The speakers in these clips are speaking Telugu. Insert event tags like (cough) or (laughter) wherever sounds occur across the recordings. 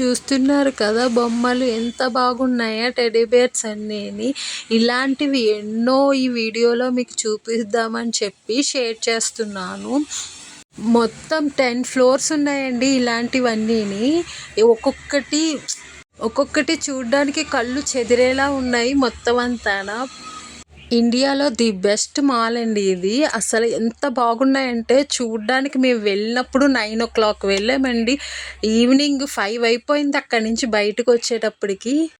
చూస్తున్నారు కదా బొమ్మలు ఎంత బాగున్నాయో టెడీబేర్స్ అన్నీ అన్నీని. ఇలాంటివి ఎన్నో ఈ వీడియోలో మీకు చూపిద్దామని చెప్పి షేర్ చేస్తున్నాను. మొత్తం టెన్ ఫ్లోర్స్ ఉన్నాయండి ఇలాంటివన్నీని. ఒక్కొక్కటి ఒక్కొక్కటి చూడడానికి కళ్ళు చెదిరేలా ఉన్నాయి మొత్తం అంతానా ఇండియాలో ది బెస్ట్ మాల్ అండి ఇది. అసలు ఎంత బాగున్నాయంటే చూడ్డానికి మేము వెళ్ళినప్పుడు నైన్ ఓ క్లాక్ వెళ్ళామండి. ఈవినింగ్ ఫైవ్ అయిపోయింది అక్కడి నుంచి బయటకు వచ్చేటప్పటికి.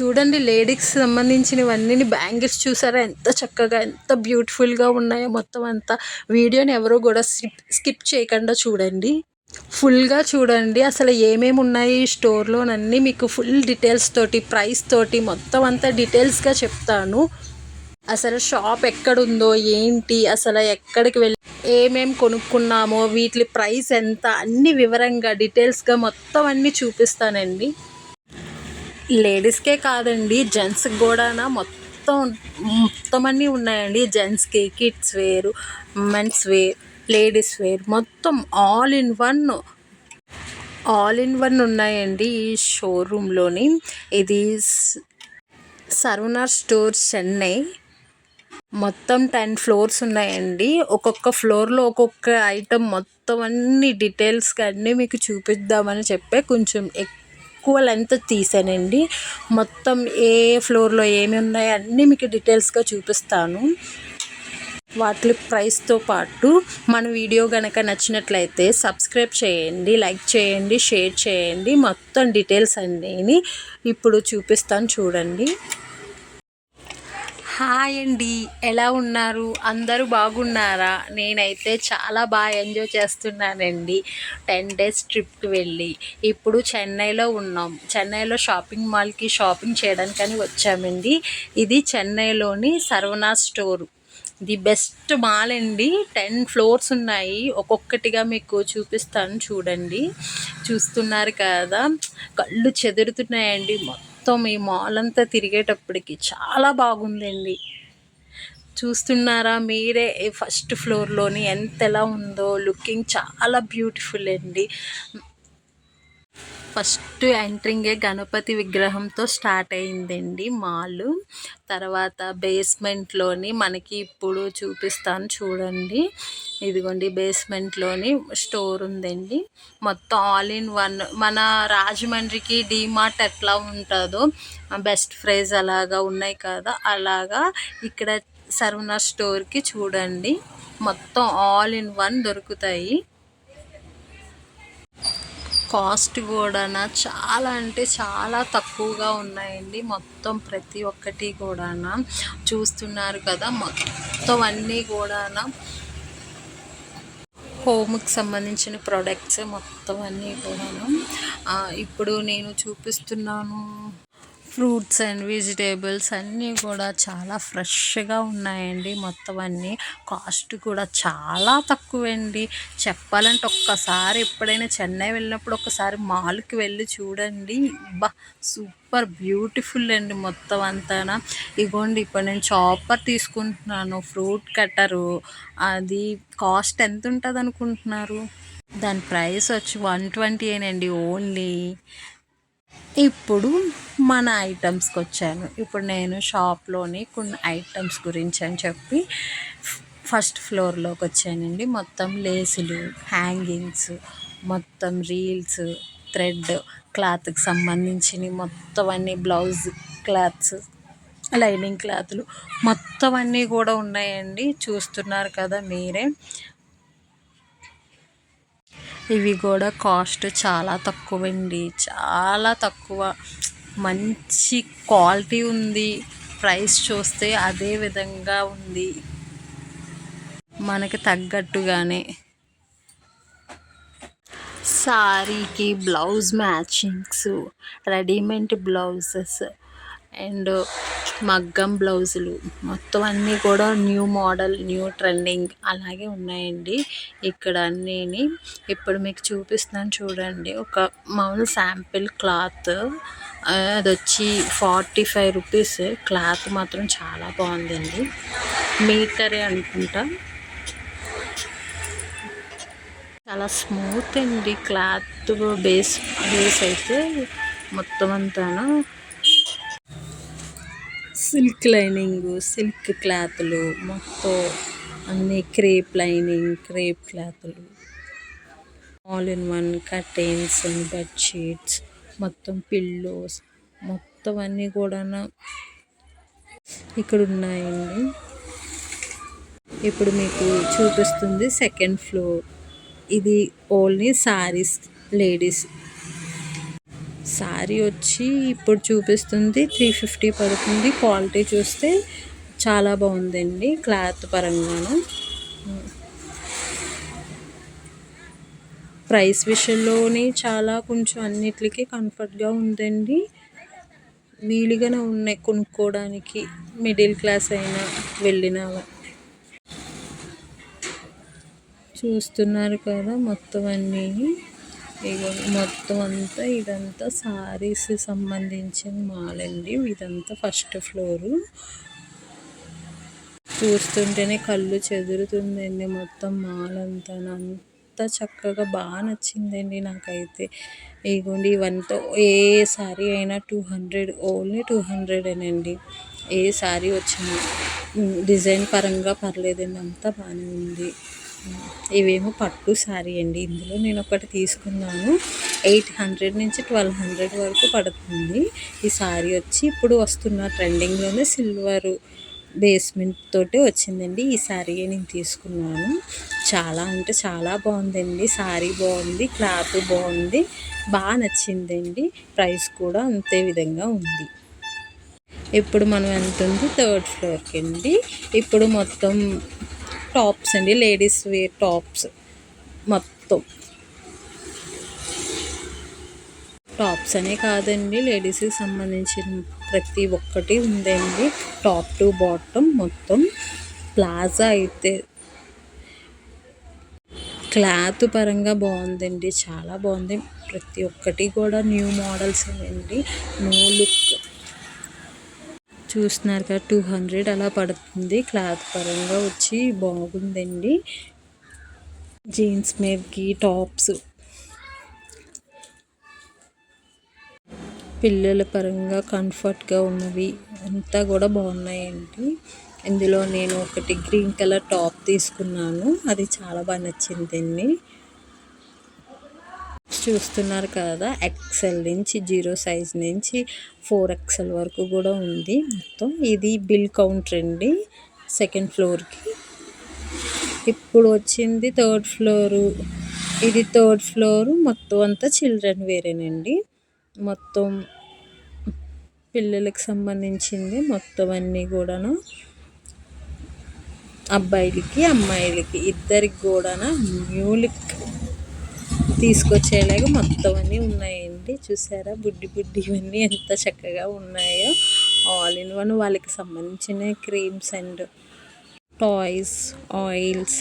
చూడండి లేడీస్ సంబంధించినవన్నీ బ్యాంగిల్స్ చూసారా? ఎంత చక్కగా ఎంత బ్యూటిఫుల్గా ఉన్నాయో మొత్తం అంతా. వీడియోని ఎవరు కూడా స్కిప్ స్కిప్ చేయకుండా చూడండి. ఫుల్గా చూడండి. అసలు ఏమేమి ఉన్నాయి ఈ స్టోర్లోనన్నీ మీకు ఫుల్ డీటెయిల్స్ తోటి ప్రైస్ తోటి మొత్తం అంతా డీటెయిల్స్గా చెప్తాను. అసలు షాప్ ఎక్కడుందో ఏంటి అసలు ఎక్కడికి వెళ్ళి ఏమేం కొనుక్కున్నామో వీటి ప్రైస్ ఎంత అన్ని వివరంగా డీటెయిల్స్గా మొత్తం అన్నీ చూపిస్తానండి. లేడీస్కే కాదండి జెంట్స్కి కూడా మొత్తం మొత్తం అన్నీ ఉన్నాయండి. జెంట్స్కి kids wear men's wear ladies wear మొత్తం all in one. All in one ఉన్నాయండి ఈ షోరూంలోని. ఇది సర్వనార్ స్టోర్స్ చెన్నై. మొత్తం టెన్ ఫ్లోర్స్ ఉన్నాయండి. ఒక్కొక్క ఫ్లోర్లో ఒక్కొక్క ఐటమ్ మొత్తం అన్ని డీటెయిల్స్గా అన్నీ మీకు చూపిద్దామని చెప్పే కొంచెం ఎక్కువ లెంత్ తీసానండి. మొత్తం ఏ ఫ్లోర్లో ఏమి ఉన్నాయో అన్నీ మీకు డీటెయిల్స్గా చూపిస్తాను. వాటి ప్రైస్తో పాటు మన వీడియో కనుక నచ్చినట్లయితే సబ్స్క్రైబ్ చేయండి లైక్ చేయండి షేర్ చేయండి. మొత్తం డీటెయిల్స్ అన్నీ ఇప్పుడు చూపిస్తాను చూడండి. హాయ్ అండి. ఎలా ఉన్నారు? అందరూ బాగున్నారా? నేనైతే చాలా బాగా ఎంజాయ్ చేస్తున్నానండి. టెన్ డేస్ ట్రిప్కి వెళ్ళి. ఇప్పుడు చెన్నైలో ఉన్నాం. చెన్నైలో షాపింగ్ మాల్కి షాపింగ్ చేయడానికని వచ్చామండి. ఇది చెన్నైలోని Saravana store. The best mall అండి. టెన్ ఫ్లోర్స్ ఉన్నాయి. ఒక్కొక్కటిగా మీకు చూపిస్తాను చూడండి. చూస్తున్నారు కదా. కళ్ళు చెదురుతున్నాయండి. మొత్తం మొత్తం ఈ మాల్ అంతా తిరిగేటప్పటికి చాలా బాగుందండి. చూస్తున్నారా మీరే ఫస్ట్ ఫ్లోర్లోని ఎంత ఎలా ఉందో లుకింగ్ చాలా బ్యూటిఫుల్ అండి. ఫస్ట్ ఎంట్రింగే గణపతి విగ్రహంతో స్టార్ట్ అయిందండి మాల్. తర్వాత బేస్మెంట్లోని మనకి ఇప్పుడు చూపిస్తాను చూడండి. ఇదిగోండి బేస్మెంట్లోని స్టోర్ ఉందండి. మొత్తం ఆల్ ఇన్ వన్ మన రాజమండ్రికి డీమార్ట్ ఎట్లా ఉంటుందో బెస్ట్ ఫ్రైజ్ అలాగా ఉన్నాయి కదా అలాగా ఇక్కడ సర్వనా స్టోర్కి చూడండి. మొత్తం ఆల్ ఇన్ వన్ దొరుకుతాయి. కాస్ట్ కూడా చాలా అంటే చాలా తక్కువగా ఉన్నాయండి. మొత్తం ప్రతి ఒక్కటి కూడా చూస్తున్నారు కదా మొత్తం అన్నీ కూడా హోమ్కి సంబంధించిన ప్రోడక్ట్స్ మొత్తం అన్నీ కూడాను. ఇప్పుడు నేను చూపిస్తున్నాను. ఫ్రూట్స్ అండ్ వెజిటేబుల్స్ అన్నీ కూడా చాలా ఫ్రెష్గా ఉన్నాయండి మొత్తం అన్నీ. కాస్ట్ కూడా చాలా తక్కువండి. చెప్పాలంటే ఒక్కసారి ఎప్పుడైనా చెన్నై వెళ్ళినప్పుడు ఒకసారి మాల్కి వెళ్ళి చూడండి. బా సూపర్ బ్యూటిఫుల్ అండి మొత్తం అంతా ఇగోండి ఇప్పుడు నేను చాపర్ తీసుకుంటున్నాను ఫ్రూట్ కట్టరు అది కాస్ట్ ఎంత ఉంటుంది అనుకుంటున్నారు దాని ప్రైస్ వచ్చి వన్ ట్వంటీ అండి ఓన్లీ ఇప్పుడు మన ఐటమ్స్కి వచ్చాను ఇప్పుడు నేను షాప్లోని కొన్ని ఐటమ్స్ గురించి అని చెప్పి ఫస్ట్ ఫ్లోర్లోకి వచ్చానండి మొత్తం లేసులు హ్యాంగింగ్స్ మొత్తం రీల్స్ థ్రెడ్ క్లాత్కి సంబంధించినవి మొత్తం అన్ని బ్లౌజ్ క్లాత్స్ లైనింగ్ క్లాత్లు మొత్తం అన్నీ కూడా ఉన్నాయండి. చూస్తున్నారు కదా మీరే. ఇవి కూడా కాస్ట్ చాలా తక్కువ అండి చాలా తక్కువ. మంచి క్వాలిటీ ఉంది. ప్రైస్ చూస్తే అదే విధంగా ఉంది. మనకి తగ్గట్టుగానే. సారీకి blouse matchings readymade blouses and మగ్గం బ్లౌజులు. మొత్తం అన్నీ కూడా న్యూ మోడల్ న్యూ ట్రెండింగ్ అలాగే ఉన్నాయండి. ఇక్కడ అన్నీని ఇప్పుడు మీకు చూపిస్తున్నాను చూడండి. ఒక మామూలు శాంపిల్ క్లాత్. అది వచ్చి ఫార్టీ ఫైవ్ రూపీస్. క్లాత్ మాత్రం చాలా బాగుందండి. మీటరే అనుకుంటా. చాలా స్మూత్ అండి క్లాత్ బేస్ బేస్ అయితే మొత్తం అంతాను. సిల్క్ లైనింగ్ సిల్క్ క్లాత్లు మొత్తం అన్ని క్రేప్ లైనింగ్ క్రేప్ క్లాత్లు. All in one curtains bedsheets మొత్తం పిల్లోస్ మొత్తం అన్నీ కూడా ఇక్కడ ఉన్నాయండి ఇప్పుడు మీకు చూపిస్తుంది సెకండ్ ఫ్లోర్ ఇది ఓన్లీ సారీస్ లేడీస్ శారీ వచ్చి ఇప్పుడు చూపిస్తుంది త్రీ ఫిఫ్టీ పడుతుంది. క్వాలిటీ చూస్తే చాలా బాగుందండి క్లాత్ పరంగాను. ప్రైస్ విషయంలోనే చాలా కొంచెం అన్నిటికీ కంఫర్ట్గా ఉందండి. వీలుగానే ఉన్నాయి కొనుక్కోవడానికి. మిడిల్ క్లాస్ అయినా వెళ్ళిన చూస్తున్నారు కదా మొత్తం అన్నీ. ఇక మొత్తం అంతా ఇదంతా సారీస్ సంబంధించిన మాల్ అండి. ఇదంతా ఫస్ట్ ఫ్లోరు చూస్తుంటేనే కళ్ళు చెదురుతుందండి మొత్తం మాల్ అంతా. అంత చక్కగా బాగా నచ్చిందండి నాకైతే. ఇగోండి ఇవంతా ఏ సారీ అయినా టూ హండ్రెడ్ ఓన్లీ టూ హండ్రెడేనండి ఏ సారీ వచ్చింది డిజైన్ పరంగా పర్లేదండి అంతా బాగానే ఉంది. ఇవేమో పట్టు శారీ అండి. ఇందులో నేను ఒకటి తీసుకున్నాను. ఎయిట్ హండ్రెడ్ నుంచి ట్వెల్వ్ హండ్రెడ్ వరకు పడుతుంది. ఈ శారీ వచ్చి ఇప్పుడు వస్తున్న ట్రెండింగ్లోనే సిల్వర్ బేస్మెంట్ తోటి వచ్చిందండి. ఈ శారీ నేను తీసుకున్నాను. చాలా అంటే చాలా బాగుందండి. శారీ బాగుంది క్లాత్ బాగుంది బాగా నచ్చిందండి. ప్రైస్ కూడా అంతే విధంగా ఉంది. ఇప్పుడు మనం ఎంత ఉంది థర్డ్ ఫ్లోర్కి అండి. ఇప్పుడు మొత్తం టాప్స్ అండి. లేడీస్ వేర్ టాప్స్ మొత్తం. టాప్స్ అనే కాదండి లేడీస్కి సంబంధించిన ప్రతి ఒక్కటి ఉందండి. టాప్ టు బాటమ్ మొత్తం ప్లాజా అయితే. క్లాత్ పరంగా బాగుందండి చాలా బాగుంది. ప్రతి ఒక్కటి కూడా న్యూ మోడల్స్ అండి. New look. చూస్తున్నారు కదా టూ హండ్రెడ్ అలా పడుతుంది. క్లాత్ పరంగా వచ్చి బాగుందండి. జీన్స్ మీదకి టాప్స్. పిల్లల పరంగా కంఫర్ట్గా ఉన్నవి అంతా కూడా బాగున్నాయండి. ఇందులో నేను ఒకటి గ్రీన్ కలర్ టాప్ తీసుకున్నాను. అది చాలా బాగా నచ్చిందండి. చూస్తున్నారు కదా ఎక్సెల్ నుంచి జీరో సైజ్ నుంచి ఫోర్ ఎక్సెల్ వరకు కూడా ఉంది. మొత్తం ఇది బిల్ కౌంటర్ అండి సెకండ్ ఫ్లోర్కి. ఇప్పుడు వచ్చింది థర్డ్ ఫ్లోరు. ఇది థర్డ్ ఫ్లోర్ మొత్తం అంతా చిల్డ్రన్ వేరేనండి. మొత్తం పిల్లలకు సంబంధించింది మొత్తం అన్నీ కూడాను అబ్బాయిలకి అమ్మాయిలకి ఇద్దరికి కూడా న్యూ తీసుకొచ్చేలాగా మొత్తం అన్నీ ఉన్నాయండి. చూసారా? బుడ్డి బుడ్డి ఇవన్నీ ఎంత చక్కగా ఉన్నాయో. ఆల్ ఇన్ వన్ వాళ్ళకి సంబంధించిన క్రీమ్స్ అండ్ టాయ్స్ ఆయిల్స్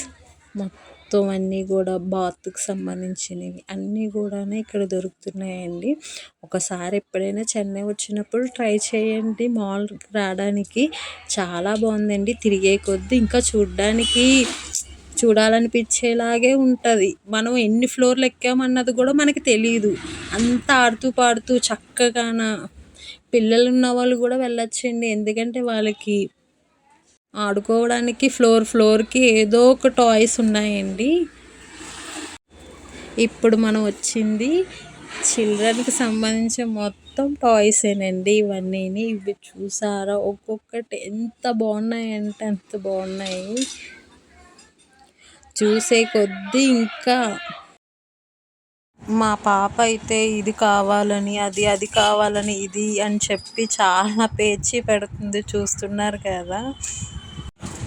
మొత్తం అన్నీ కూడా బాత్కి సంబంధించినవి. అన్నీ కూడా ఇక్కడ దొరుకుతున్నాయండి. ఒకసారి ఎప్పుడైనా చెన్నై వచ్చినప్పుడు ట్రై చేయండి. మాల్ రావడానికి చాలా బాగుందండి. తిరిగే కొద్దీ ఇంకా చూడ్డానికి చూడాలనిపించేలాగే ఉంటుంది. మనం ఎన్ని ఫ్లోర్లు ఎక్కామన్నది కూడా మనకి తెలియదు అంత ఆడుతూ పాడుతూ చక్కగాన పిల్లలు ఉన్న వాళ్ళు కూడా వెళ్ళొచ్చండి. ఎందుకంటే వాళ్ళకి ఆడుకోవడానికి ఫ్లోర్ ఫ్లోర్కి ఏదో ఒక టాయ్స్ ఉన్నాయండి. ఇప్పుడు మనం వచ్చింది చిల్డ్రన్కి సంబంధించిన మొత్తం టాయ్సేనండి. ఇవన్నీ ఇవి చూసారా? ఒక్కొక్కటి ఎంత బాగున్నాయంటే అంత బాగున్నాయి. చూసే కొద్దీ ఇంకా మా పాప అయితే ఇది కావాలని అది అది కావాలని ఇది అని చెప్పి చాలా పేచి పెడుతుంది చూస్తున్నారు కదా.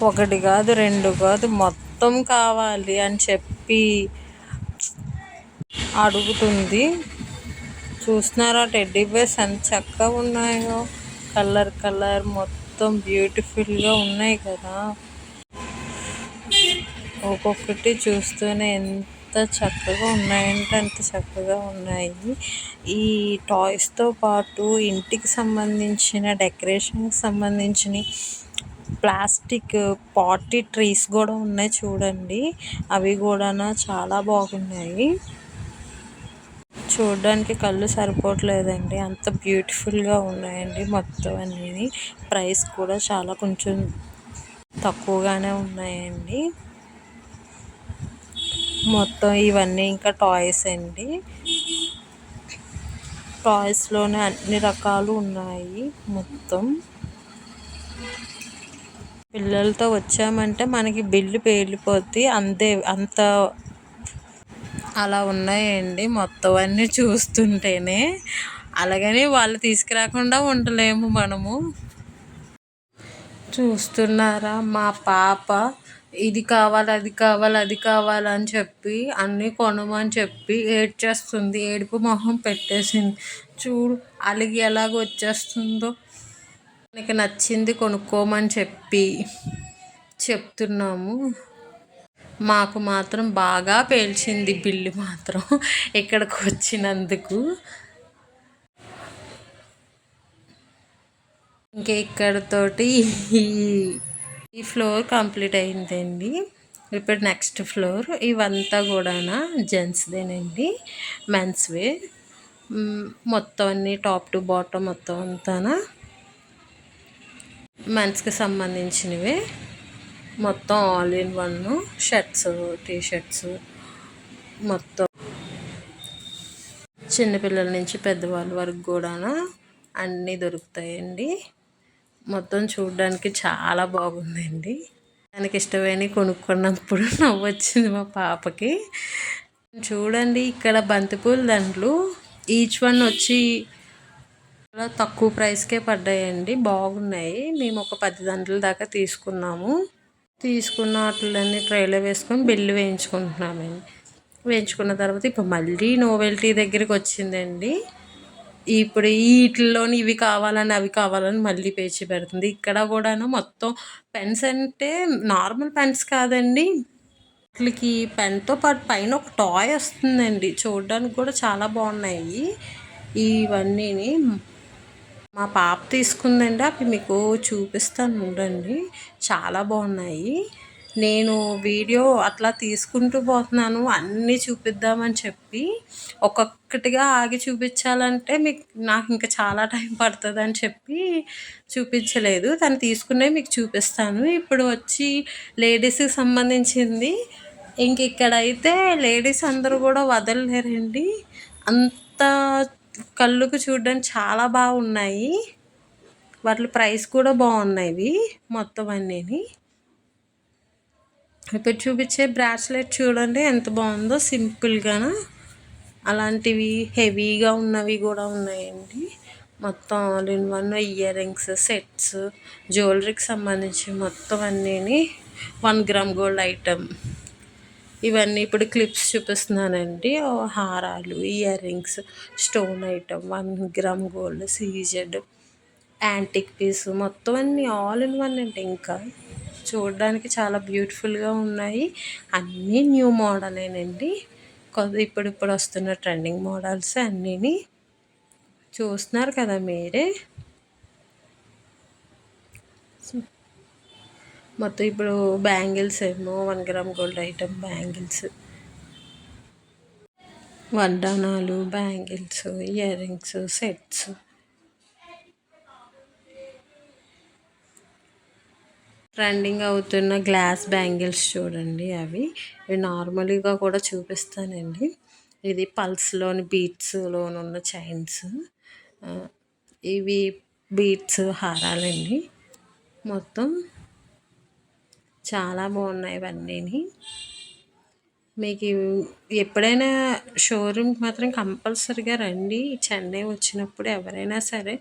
ఒకటి కాదు రెండు కాదు మొత్తం కావాలి అని చెప్పి అడుగుతుంది. చూస్తున్నారా టెడ్డీ బేర్స్ ఎంత చక్కగా ఉన్నాయో. కలర్ కలర్ మొత్తం బ్యూటిఫుల్గా ఉన్నాయి కదా. ఒక్కొక్కటి చూస్తూనే ఎంత చక్కగా ఉన్నాయంటే అంత చక్కగా ఉన్నాయి. ఈ టాయ్స్తో పాటు ఇంటికి సంబంధించిన డెకరేషన్కి సంబంధించిన ప్లాస్టిక్ పార్టీ ట్రీస్ కూడా ఉన్నాయి చూడండి. అవి కూడా చాలా బాగున్నాయి. చూడడానికి కళ్ళు సరిపోవట్లేదండి. అంత బ్యూటిఫుల్గా ఉన్నాయండి మొత్తం అనేది ప్రైస్ కూడా చాలా కొంచెం తక్కువగానే ఉన్నాయండి. మొత్తం ఇవన్నీ ఇంకా టాయ్స్ అండి. టాయ్స్లోనే అన్ని రకాలు ఉన్నాయి మొత్తం. పిల్లలతో వచ్చామంటే మనకి బిల్లు పేలిపోతే అంతే అంత అలా ఉన్నాయండి మొత్తం అన్నీ చూస్తుంటేనే. అలాగని వాళ్ళు తీసుకురాకుండా ఉండలేము మనము. చూస్తున్నారా మా పాప? ఇది కావాలి అది కావాలి అది కావాలని చెప్పి అన్నీ కొనమని చెప్పి ఏడ్చేస్తుంది. ఏడుపు మొహం పెట్టేసింది. చూడు అలిగి ఎలాగ వచ్చేస్తుందో. మనకి నచ్చింది కొనుక్కోమని చెప్పి చెప్తున్నాము. మాకు మాత్రం బాగా పేల్చింది బిల్లు మాత్రం ఇక్కడికి వచ్చినందుకు. ఇంకా ఇక్కడతోటి ఈ ఫ్లోర్ కంప్లీట్ అయిందండి. ఇప్పుడు నెక్స్ట్ ఫ్లోర్. ఇవంతా కూడా జెంట్స్దేనండి. మెన్స్ వేర్ మొత్తం అన్ని టాప్ టు బాటమ్ మొత్తం అంతా మెన్స్కి సంబంధించినవే. మొత్తం all in one. Shirts T shirts మొత్తం. చిన్నపిల్లల నుంచి పెద్దవాళ్ళ వరకు కూడా అన్నీ దొరుకుతాయండి. మొత్తం చూడడానికి చాలా బాగుందండి. దానికి ఇష్టమైన కొనుక్కున్నప్పుడు (laughs) నవ్వొచ్చింది మా పాపకి. చూడండి ఇక్కడ బంతిపూల దండలు. ఈచ్ వన్ వచ్చి చాలా తక్కువ ప్రైస్కే పడ్డాయండి. బాగున్నాయి. మేము ఒక పది గంటల దాకా తీసుకున్నాము. తీసుకున్న వాటిలన్నీ ట్రైలో వేసుకొని బిల్లు వేయించుకుంటున్నామండి. వేయించుకున్న తర్వాత ఇప్పుడు మళ్ళీ నోవెల్టీ దగ్గరికి వచ్చిందండి. ఇప్పుడు వీటిల్లోని ఇవి కావాలని అవి కావాలని మళ్ళీ పేచి పెడుతుంది. ఇక్కడ కూడాను మొత్తం పెన్స్ అంటే నార్మల్ పెన్స్ కాదండి. వీటికి పెన్తో పాటు పైన ఒక టాయ్ వస్తుందండి. చూడడానికి కూడా చాలా బాగున్నాయి. ఇవన్నీని మా పాప తీసుకుందండి. అవి మీకు చూపిస్తాను. ఉండండి చాలా బాగున్నాయి. నేను వీడియో అట్లా తీసుకుంటూ పోతున్నాను అన్నీ చూపిద్దామని చెప్పి. ఒక్కొక్కటిగా ఆగి చూపించాలంటే మీకు నాకు ఇంకా చాలా టైం పడుతుంది అని చెప్పి చూపించలేదు. తను తీసుకునే మీకు చూపిస్తాను. ఇప్పుడు వచ్చి లేడీస్కి సంబంధించింది. ఇంక ఇక్కడైతే లేడీస్ అందరూ కూడా వదలలేరండి. అంత కళ్ళుకు చూడడానికి చాలా బాగున్నాయి. వాటి ప్రైస్ కూడా బాగున్నాయి మొత్తం అన్నీని. ఇప్పుడు చూపించే బ్రాస్లెట్ చూడండి ఎంత బాగుందో సింపుల్గా అలాంటివి హెవీగా ఉన్నవి కూడా ఉన్నాయండి. మొత్తం all in one earrings sets జ్యువెలరీకి సంబంధించి మొత్తం అన్నీ వన్ గ్రామ్ గోల్డ్ ఐటమ్ ఇవన్నీ ఇప్పుడు క్లిప్స్ చూపిస్తున్నానండి. హారాలు earrings stone item one gram gold CZ antique piece మొత్తం అన్నీ ఆల్ ఇన్ వన్ అండి ఇంకా. చూడడానికి చాలా బ్యూటిఫుల్గా ఉన్నాయి. అన్నీ న్యూ మోడలేనండి. కొద్ది ఇప్పుడు ఇప్పుడు వస్తున్న ట్రెండింగ్ మోడల్స్ అన్నీ చూస్తున్నారు కదా మీరే. మొత్తం ఇప్పుడు బ్యాంగిల్స్ ఏమో one gram gold item bangles వడ్డానాలు bangles ear rings sets trending అవుతున్న గ్లాస్ బ్యాంగిల్స్ చూడండి అవి. ఇవి నార్మల్గా కూడా చూపిస్తానండి. ఇది పల్స్లోని బీట్స్లోని ఉన్న చైన్స్ ఇవి బీట్స్ హారాలండి. మొత్తం చాలా బాగున్నాయి ఇవన్నీ మీకు ఎప్పుడైనా షోరూమ్కి మాత్రం కంపల్సరిగా రండి. చెన్నై వచ్చినప్పుడు ఎవరైనా సరే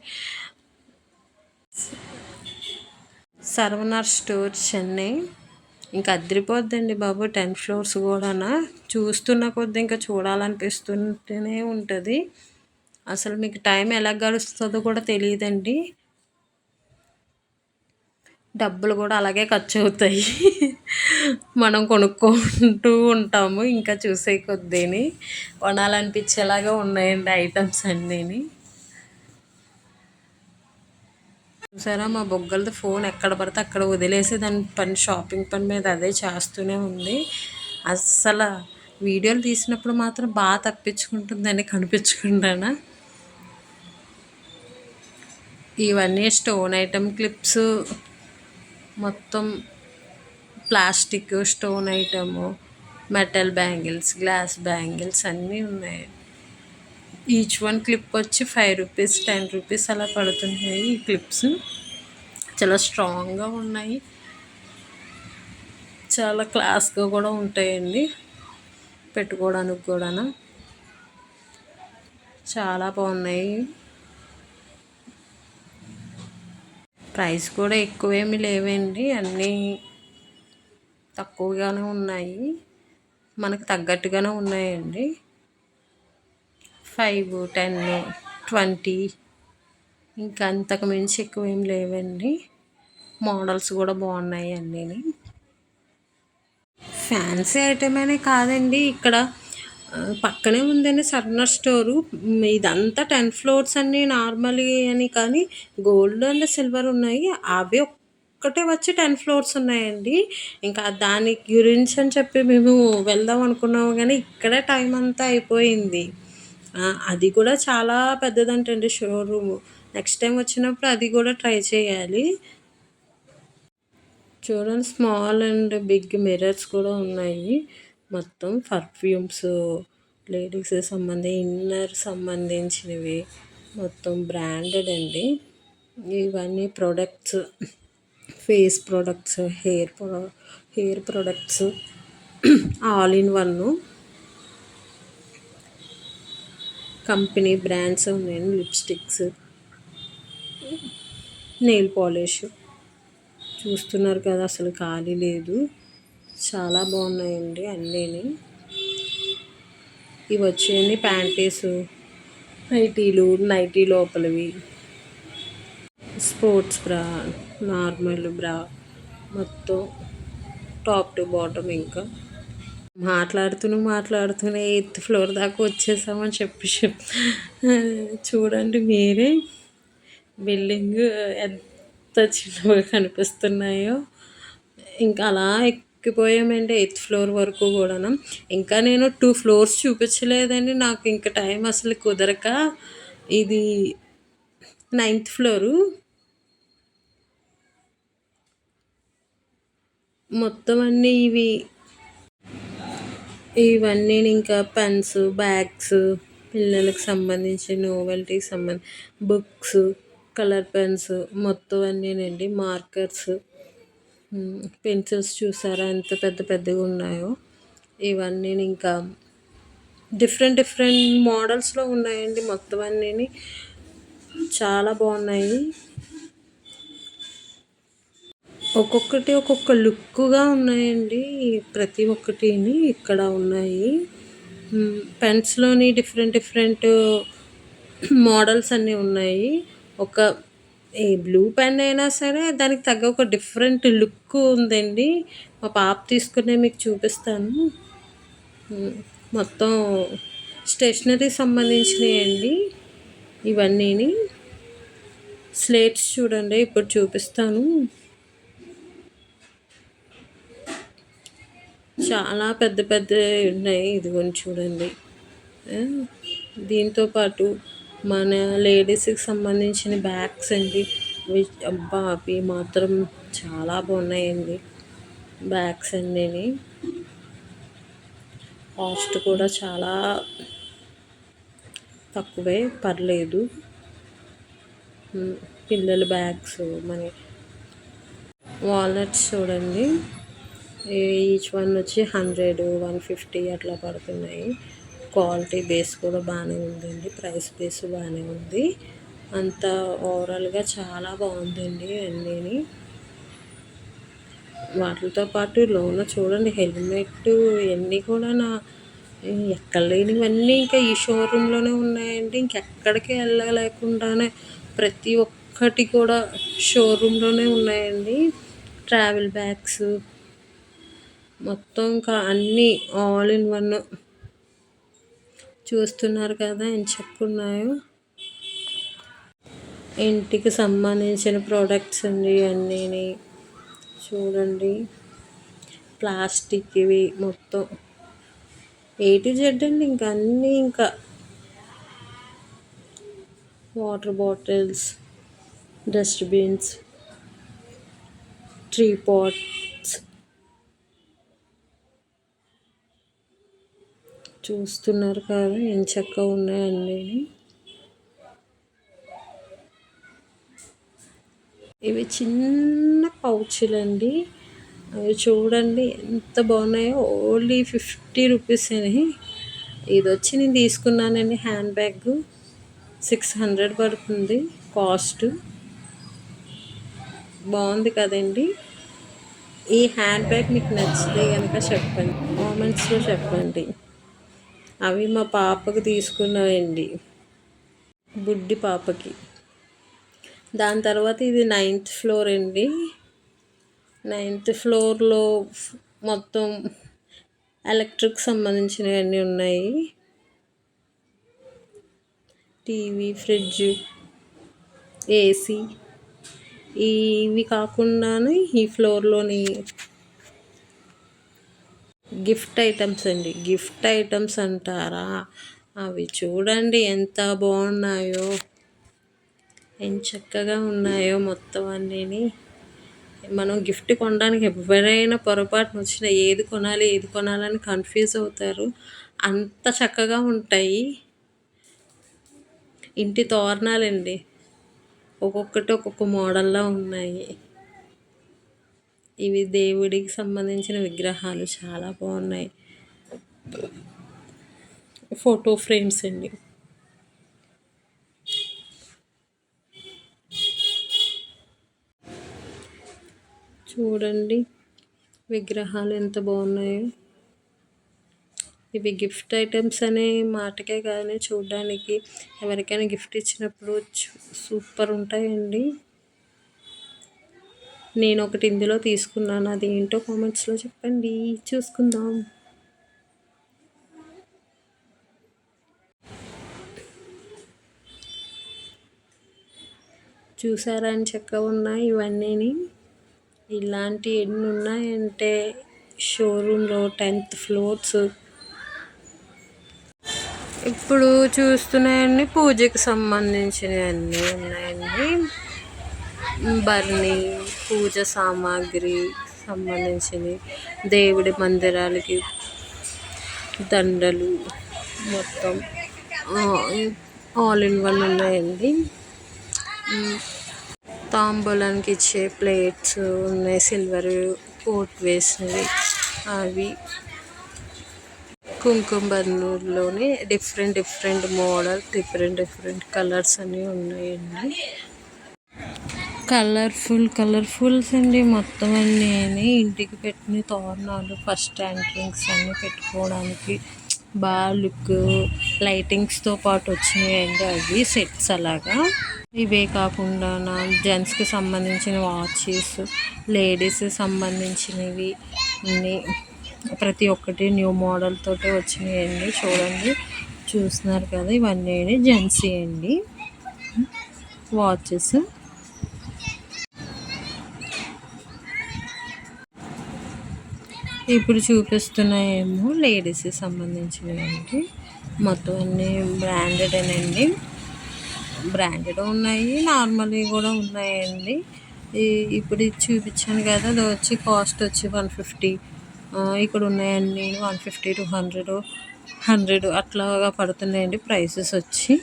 సర్వనార్ స్టోర్ చెన్నై. ఇంకా అద్రిపోద్దండి బాబు టెన్ ఫ్లోర్స్ కూడానా. చూస్తున్న కొద్ది ఇంకా చూడాలనిపిస్తుంటేనే ఉంటుంది. అసలు మీకు టైం ఎలా గడుస్తుందో కూడా తెలియదండి. డబ్బులు కూడా అలాగే ఖర్చు అవుతాయి మనం కొనుక్కుంటూ ఉంటాము ఇంకా చూసే కొద్దీని. కొనాలనిపించేలాగా ఉన్నాయండి ఐటమ్స్ అన్నీని. చూసారా? మా బొగ్గలది ఫోన్ ఎక్కడ పడితే అక్కడ వదిలేసి దాని పని షాపింగ్ పని మీద అదే చేస్తూనే ఉంది. అస్సలు వీడియోలు తీసినప్పుడు మాత్రం బాగా తప్పించుకుంటుందని కనిపించుకుంటానా ఇవన్నీ స్టోన్ ఐటమ్ క్లిప్స్. మొత్తం plastic stone item metal bangles glass bangles అన్నీ ఉన్నాయి. ఈచ్ వన్ క్లిప్ వచ్చి ఫైవ్ రూపీస్ టెన్ రూపీస్ అలా పడుతున్నాయి ఈ క్లిప్స్. చాలా స్ట్రాంగ్గా ఉన్నాయి. చాలా క్లాస్గా కూడా ఉంటాయండి. పెట్టుకోవడానికి కూడా చాలా బాగున్నాయి. ప్రైస్ కూడా ఎక్కువేమీ లేవండి. అన్నీ తక్కువగానే ఉన్నాయి. మనకు తగ్గట్టుగానే ఉన్నాయండి. Five ten twenty. ఇంకా అంతకు మించి ఎక్కువ ఏం లేవండి. మోడల్స్ కూడా బాగున్నాయి అన్నీ ఫ్యాన్సీ ఐటమ్ అనే కాదండి. ఇక్కడ పక్కనే ఉందండి సర్నర్ స్టోరు. ఇదంతా టెన్ ఫ్లోర్స్ అన్ని నార్మల్ అని కానీ గోల్డ్ అండ్ సిల్వర్ ఉన్నాయి. అవి ఒక్కటే వచ్చి టెన్ ఫ్లోర్స్ ఉన్నాయండి. ఇంకా దాని గురించి అని చెప్పి మేము వెళ్దాం అనుకున్నాము కానీ ఇక్కడే టైం అంతా అయిపోయింది. అది కూడా చాలా పెద్దదంటండి షోరూము నెక్స్ట్ టైం వచ్చినప్పుడు అది కూడా ట్రై చేయాలి. చూడండి స్మాల్ అండ్ బిగ్ మిర్రర్స్ కూడా ఉన్నాయి. మొత్తం పర్ఫ్యూమ్స్ లేడీస్ సంబంధించి ఇన్నర్ సంబంధించినవి. మొత్తం బ్రాండెడ్ అండి. ఇవన్నీ products face products hair pro hair products all in one company brands ఉన్నాయండి లిప్స్టిక్స్. Nail polish. చూస్తున్నారు కదా అసలు ఖాళీ లేదు. చాలా బాగున్నాయండి అన్నీని. ఇవి వచ్చేయండి ప్యాంటీస్ నైటీలు నైటీ లోపలవి. స్పోర్ట్స్ బ్రా నార్మల్ బ్రా మొత్తం టాప్ టు బాటమ్ ఇంకా. మాట్లాడుతూనే మాట్లాడుతూనే ఎయిత్ ఫ్లోర్ దాకా వచ్చేసామని చెప్పి చూడండి మీరే. బిల్డింగ్ ఎంత చిన్నగా కనిపిస్తున్నాయో. ఇంకా అలా ఎక్కిపోయామండి ఎయిత్ ఫ్లోర్ వరకు కూడా ఇంకా నేను టూ ఫ్లోర్స్ చూపించలేదండి. నాకు ఇంకా టైం అసలు కుదరక. ఇది నైన్త్ ఫ్లోరు. మొత్తం అన్నీ ఇవి ఇవన్నీ ఇంకా పెన్స్ బ్యాగ్స్ పిల్లలకు సంబంధించి నోవెల్టీకి సంబంధించి బుక్స్ కలర్ పెన్స్ మొత్తం అన్నీనండి మార్కర్స్. పెన్సిల్స్ చూసారా? ఎంత పెద్ద పెద్దగా ఉన్నాయో. ఇవన్నీ ఇంకా డిఫరెంట్ డిఫరెంట్ మోడల్స్లో ఉన్నాయండి మొత్తం అన్నీ చాలా బాగున్నాయి. ఒక్కొక్కటి ఒక్కొక్క లుక్గా ఉన్నాయండి. ప్రతి ఒక్కటిని ఇక్కడ ఉన్నాయి. పెన్స్లోని డిఫరెంట్ డిఫరెంట్ మోడల్స్ అన్నీ ఉన్నాయి. ఒక ఏ బ్లూ పెన్ అయినా సరే దానికి తగ్గ ఒక డిఫరెంట్ లుక్ ఉందండి. మా పాప తీసుకునే మీకు చూపిస్తాను. మొత్తం స్టేషనరీ సంబంధించినవి అండి ఇవన్నీని. స్లేట్స్ చూడండి ఇప్పుడు చూపిస్తాను. చాలా పెద్ద పెద్ద ఉన్నాయి. ఇదిగోండి చూడండి. దీంతో పాటు మన లేడీస్కి సంబంధించిన బ్యాగ్స్ అండి. అబ్బా అవి మాత్రం చాలా బాగున్నాయండి. బ్యాగ్స్ అండి కాస్ట్ కూడా చాలా తక్కువే పర్లేదు. పిల్లల బ్యాగ్స్ మన. వాల్నట్స్ చూడండి. ఈచ్ వన్ వచ్చి హండ్రెడ్ వన్ ఫిఫ్టీ అట్లా పడుతున్నాయి. క్వాలిటీ బేస్ కూడా బాగానే ఉందండి. ప్రైస్ బేస్ బాగానే ఉంది. అంత ఓవరాల్గా చాలా బాగుందండి అన్నీ వాటితో పాటు లోన చూడండి హెల్మెట్ ఇవన్నీ కూడా నా ఎక్కడ లేనివన్నీ ఇంకా ఈ షోరూంలోనే ఉన్నాయండి. ఇంకెక్కడికి వెళ్ళలేకుండానే ప్రతి ఒక్కటి కూడా షోరూంలోనే ఉన్నాయండి. ట్రావెల్ బ్యాగ్స్ మొత్తం ఇంకా అన్నీ ఆల్ ఇన్ వన్ చూస్తున్నారు కదా ఏం చెప్పున్నాయో. ఇంటికి సంబంధించిన ప్రోడక్ట్స్ అండి అన్నీ చూడండి. ప్లాస్టిక్ ఇవి మొత్తం. ఏ టు జెడ్ అండి ఇంకా అన్నీ ఇంకా. Water bottles dustbins tree pot చూస్తున్నారు కదా ఏం చక్కగా ఉన్నాయండి. ఇవి చిన్న పౌచులండి. అవి చూడండి ఎంత బాగున్నాయో. ఓన్లీ ఫిఫ్టీ రూపీస్ అని ఇది వచ్చి నేను తీసుకున్నానండి హ్యాండ్ బ్యాగ్. సిక్స్ హండ్రెడ్ పడుతుంది కాస్ట్. బాగుంది కదండి. ఈ హ్యాండ్ బ్యాగ్ మీకు నచ్చితే కనుక చెప్పండి. కామెంట్స్లో చెప్పండి. అవి మా పాపకి తీసుకున్నాయండి. బుడ్డి పాపకి. దాని తర్వాత ఇది నైన్త్ ఫ్లోర్ అండి. నైన్త్ ఫ్లోర్లో మొత్తం ఎలక్ట్రిక్ సంబంధించినవన్నీ ఉన్నాయి. TV fridge AC. ఇవి కాకుండానే ఈ ఫ్లోర్లోని గిఫ్ట్ ఐటమ్స్ అండి. గిఫ్ట్ ఐటమ్స్ అంటారా? అవి చూడండి ఎంత బాగున్నాయో. ఎంత చక్కగా ఉన్నాయో మొత్తం అన్నీ మనం గిఫ్ట్ కొనడానికి ఎవరైనా పొరపాటున వచ్చినా ఏది కొనాలి ఏది కొనాలని కన్ఫ్యూజ్ అవుతారు. అంత చక్కగా ఉంటాయి. ఇంటి తోరణాలండి. ఒక్కొక్కటి ఒక్కొక్క మోడల్లో ఉన్నాయి. ఇవి దేవుడికి సంబంధించిన విగ్రహాలు చాలా బాగున్నాయి. ఫోటో ఫ్రేమ్స్ అండి. చూడండి విగ్రహాలు ఎంత బాగున్నాయో. ఇవి గిఫ్ట్ ఐటమ్స్ అనే మాటకే కానీ చూడడానికి ఎవరికైనా గిఫ్ట్ ఇచ్చినప్పుడు సూపర్ ఉంటాయండి. నేను ఒకటి ఇందులో తీసుకున్నాను. అది ఏంటో కామెంట్స్లో చెప్పండి. చూసుకుందాం. చూసారా అని చక్కగా ఉన్నాయి ఇవన్నీ ఇలాంటి ఎన్ని ఉన్నాయంటే షోరూంలో టెన్త్ ఫ్లోర్స్. ఇప్పుడు చూస్తున్నాయన్నీ పూజకి సంబంధించినవన్నీ ఉన్నాయండి. బర్నీ పూజ సామాగ్రి సంబంధించినవి దేవుడి మందిరాలకి దండలు మొత్తం ఆల్ ఇన్ వన్ ఉన్నాయండి. తాంబూలానికి ఇచ్చే ప్లేట్స్ ఉన్నాయి సిల్వర్ కోట్ వేసినవి అవి. కుంకుమ బర్నూర్లోనే different different model different different colours అన్నీ ఉన్నాయండి. కలర్ఫుల్ కలర్ఫుల్స్ అండి. మొత్తం అన్నీ ఇంటికి పెట్టిన తోరణాలు ఫస్ట్ ఎంట్రింగ్స్ అన్నీ పెట్టుకోవడానికి బాగా లుక్ లైటింగ్స్తో పాటు వచ్చినాయండి అవి సెట్స్ అలాగా. ఇవే కాకుండా నా జెంట్స్కి సంబంధించిన వాచెస్ లేడీస్ సంబంధించినవి అన్నీ ప్రతి ఒక్కటి న్యూ మోడల్ తోటి వచ్చినాయండి. చూడండి చూస్తున్నారు కదా ఇవన్నీ జెంట్స్ అండి. వాచెస్ ఇప్పుడు చూపిస్తున్నాయేమో లేడీస్కి సంబంధించినవి మొత్తం అన్నీ బ్రాండెడ్ అండి బ్రాండెడ్ ఉన్నాయి నార్మల్వి కూడా ఉన్నాయండి. ఇప్పుడు ఇది చూపించాను కదా అది వచ్చి కాస్ట్ వచ్చి వన్ ఫిఫ్టీ ఇక్కడ ఉన్నాయండి one fifty two hundred hundred అట్లాగా పడుతున్నాయండి ప్రైసెస్ వచ్చి.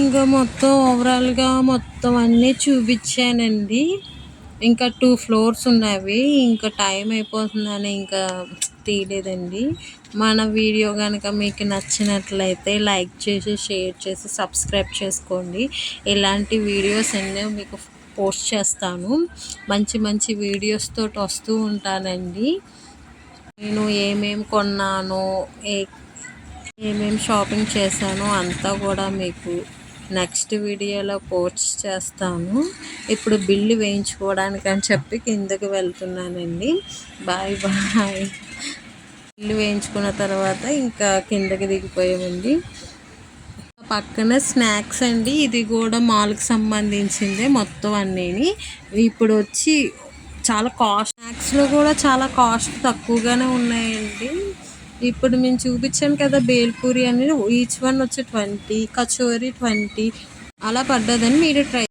ఇంకా మొత్తం ఓవరాల్గా మొత్తం అన్నీ చూపించానండి. ఇంకా టూ ఫ్లోర్స్ ఉన్నవి. ఇంకా టైం అయిపోతుందని ఇంకా తీయలేదండి. మన వీడియో కనుక మీకు నచ్చినట్లయితే లైక్ చేసి షేర్ చేసి సబ్స్క్రైబ్ చేసుకోండి. ఇలాంటి వీడియోస్ ఎన్నో మీకు పోస్ట్ చేస్తాను. మంచి మంచి వీడియోస్ తోటి వస్తూ ఉంటానండి. నేను ఏమేమి కొన్నానో ఏ ఏమేమి షాపింగ్ చేశానో అంతా కూడా మీకు నెక్స్ట్ వీడియోలో పోస్ట్ చేస్తాను. ఇప్పుడు బిల్లు వేయించుకోవడానికి అని చెప్పి కిందకి వెళ్తున్నానండి. Bye bye. బిల్లు వేయించుకున్న తర్వాత ఇంకా కిందకి దిగిపోయామండి. పక్కన స్నాక్స్ అండి. ఇది కూడా మాల్కి సంబంధించిందే మొత్తం అన్నీని. ఇప్పుడు వచ్చి చాలా కాస్ట్ స్నాక్స్లో కూడా చాలా కాస్ట్ తక్కువగానే ఉన్నాయండి. ఇప్పుడు మేము చూపించాను కదా బేల్పూరి అనేది ఈచ్ వన్ వచ్చి ట్వంటీ కచోరీ ట్వంటీ అలా పడ్డదని మీరు ట్రై